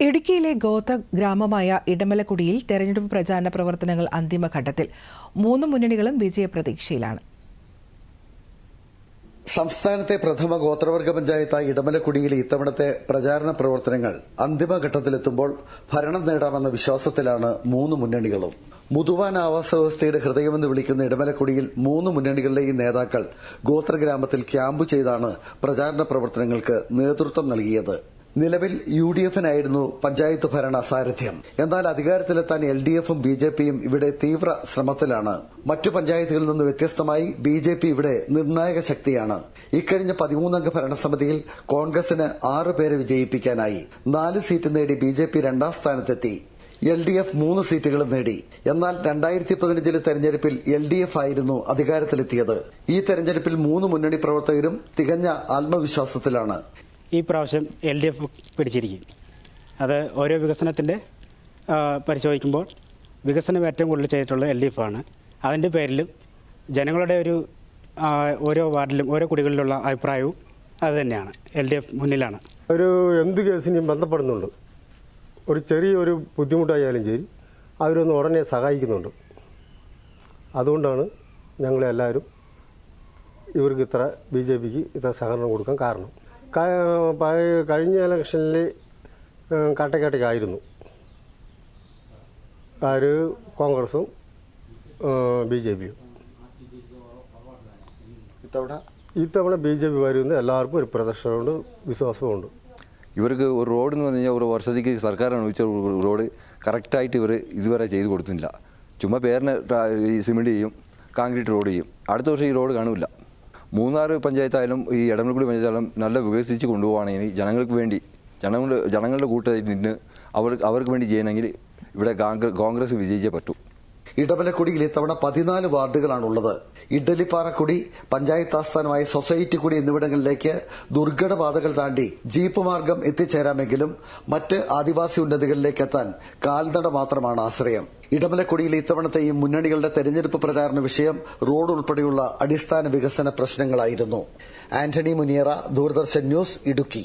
ഇടുക്കിയിലെ ഗോത്ര ഗ്രാമമായ ഇടമലക്കുടിയിൽ തെരഞ്ഞെടുപ്പ് പ്രചാരണ പ്രവർത്തനങ്ങൾ അന്തിമഘട്ടത്തിൽ. മൂന്ന് മുന്നണികളും വിജയപ്രതീക്ഷയിലാണ്. സംസ്ഥാനത്തെ പ്രഥമ ഗോത്രവർഗ പഞ്ചായത്തായ ഇടമലക്കുടിയിലെ ഇത്തവണത്തെ പ്രചാരണ പ്രവർത്തനങ്ങൾ അന്തിമഘട്ടത്തിലെത്തുമ്പോൾ ഭരണം നേടാമെന്ന വിശ്വാസത്തിലാണ് മൂന്ന് മുന്നണികളും. മുതുവാൻ ആവാസ വ്യവസ്ഥയുടെ ഹൃദയമെന്ന് വിളിക്കുന്ന ഇടമലക്കുടിയിൽ മൂന്ന് മുന്നണികളിലെയും നേതാക്കൾ ഗോത്രഗ്രാമത്തിൽ ക്യാമ്പ് ചെയ്താണ് പ്രചാരണ പ്രവർത്തനങ്ങൾക്ക് നേതൃത്വം നൽകിയത്. നിലവിൽ യു ഡി എഫിനായിരുന്നു പഞ്ചായത്ത് ഭരണ സാരഥ്യം. എന്നാൽ അധികാരത്തിലെത്താൻ എൽ ഡി എഫും ബി ജെ പിയും ഇവിടെ തീവ്ര ശ്രമത്തിലാണ്. മറ്റു പഞ്ചായത്തുകളിൽ നിന്ന് വ്യത്യസ്തമായി ബി ജെ പി ഇവിടെ നിർണായക ശക്തിയാണ്. ഇക്കഴിഞ്ഞ പതിമൂന്നംഗ ഭരണസമിതിയിൽ കോൺഗ്രസിന് ആറ് പേരെ വിജയിപ്പിക്കാനായി നാല് സീറ്റ് നേടി ബി ജെ പി രണ്ടാം സ്ഥാനത്തെത്തി. എൽ ഡി എഫ് മൂന്ന് സീറ്റുകളും നേടി. എന്നാൽ രണ്ടായിരത്തി പതിനഞ്ചിലെ തെരഞ്ഞെടുപ്പിൽ എൽ ഡി എഫ് ആയിരുന്നു അധികാരത്തിലെത്തിയത്. ഈ തെരഞ്ഞെടുപ്പിൽ മൂന്ന് മുന്നണി പ്രവർത്തകരും തികഞ്ഞ ആത്മവിശ്വാസത്തിലാണ്. ഈ പ്രാവശ്യം എൽ ഡി എഫ് പിടിച്ചിരിക്കും. അത് ഓരോ വികസനത്തിന്റെ പരിശോധിക്കുമ്പോൾ വികസനം ഏറ്റവും കൂടുതൽ ചെയ്തിട്ടുള്ളത് എൽ ഡി എഫ് ആണ്. അതിന്റെ പേരിലും ജനങ്ങളുടെ ഒരു ഓരോ വാർഡിലും ഓരോ കുടികളിലുള്ള അഭിപ്രായവും അത് തന്നെയാണ്. എൽ ഡി എഫ് മുന്നിലാണ്. ഒരു എന്ത് കേസിനെയും ബന്ധപ്പെടുന്നുണ്ട്. ഒരു ചെറിയൊരു ബുദ്ധിമുട്ടായാലും ശരി അവരൊന്ന് ഉടനെ സഹായിക്കുന്നുണ്ട്. അതുകൊണ്ടാണ് ഞങ്ങളെല്ലാവരും ഇവർക്ക് ഇത്ര ബി ജെ പിക്ക് ഇത്ര സഹകരണം കൊടുക്കാൻ കാരണം. കഴിഞ്ഞ ഇലക്ഷനിൽ കട്ടക്കട്ടയ്ക്കായിരുന്നു. ആര്? കോൺഗ്രസും ബി ജെ പിയും. ഇത്തവണ? ഇത്തവണ ബി ജെ പി വരുമെന്ന് എല്ലാവർക്കും ഒരു പ്രദർശനമുണ്ട് വിശ്വാസമുണ്ട് ഇവർക്ക് ഒരു റോഡ് എന്ന് പറഞ്ഞു കഴിഞ്ഞാൽ ഒരു വർഷത്തേക്ക് സർക്കാർ അനുവദിച്ച ഒരു റോഡ്. കറക്റ്റായിട്ട് ഇവർ ഇതുവരെ ചെയ്ത് കൊടുത്തില്ല ചുമ്മാ പേരിന് ഈ സിമെന്റ് ചെയ്യും കോൺക്രീറ്റ് റോഡ് ചെയ്യും. അടുത്ത വർഷം ഈ റോഡ് കാണില്ല മൂന്നാർ പഞ്ചായത്തായാലും ഈ ഇടമലക്കുടി പഞ്ചായത്തായാലും നല്ല വികസിച്ച് കൊണ്ടുപോവുകയാണെങ്കിൽ ജനങ്ങൾക്ക് വേണ്ടി ജനങ്ങളുടെ ജനങ്ങളുടെ കൂട്ടത്തിൽ നിന്ന് അവർ അവർക്ക് വേണ്ടി ചെയ്യണമെങ്കിൽ ഇവിടെ കോൺഗ്രസ് വിജയിച്ചേ പറ്റൂ. ഇടമലക്കുടിയിൽ ഇത്തവണ പതിനാല് വാർഡുകളാണുള്ളത്. ഇഡലിപ്പാറക്കുടി പഞ്ചായത്ത് ആസ്ഥാനമായ സൊസൈറ്റി കുടി എന്നിവിടങ്ങളിലേക്ക് ദുർഘടപാതകൾ താണ്ടി ജീപ്പ് മാർഗം എത്തിച്ചേരാമെങ്കിലും മറ്റ് ആദിവാസി ഉന്നതികളിലേക്ക് എത്താൻ കാൽനട മാത്രമാണ് ആശ്രയം. ഇടമലക്കുടിയിൽ ഇത്തവണത്തെ ഈ മുന്നണികളുടെ തെരഞ്ഞെടുപ്പ് പ്രചാരണ വിഷയം റോഡ് ഉൾപ്പെടെയുള്ള അടിസ്ഥാന വികസന പ്രശ്നങ്ങളായിരുന്നു. ആന്റണി മുനിയറ ദൂരദർശൻ ന്യൂസ് ഇടുക്കി.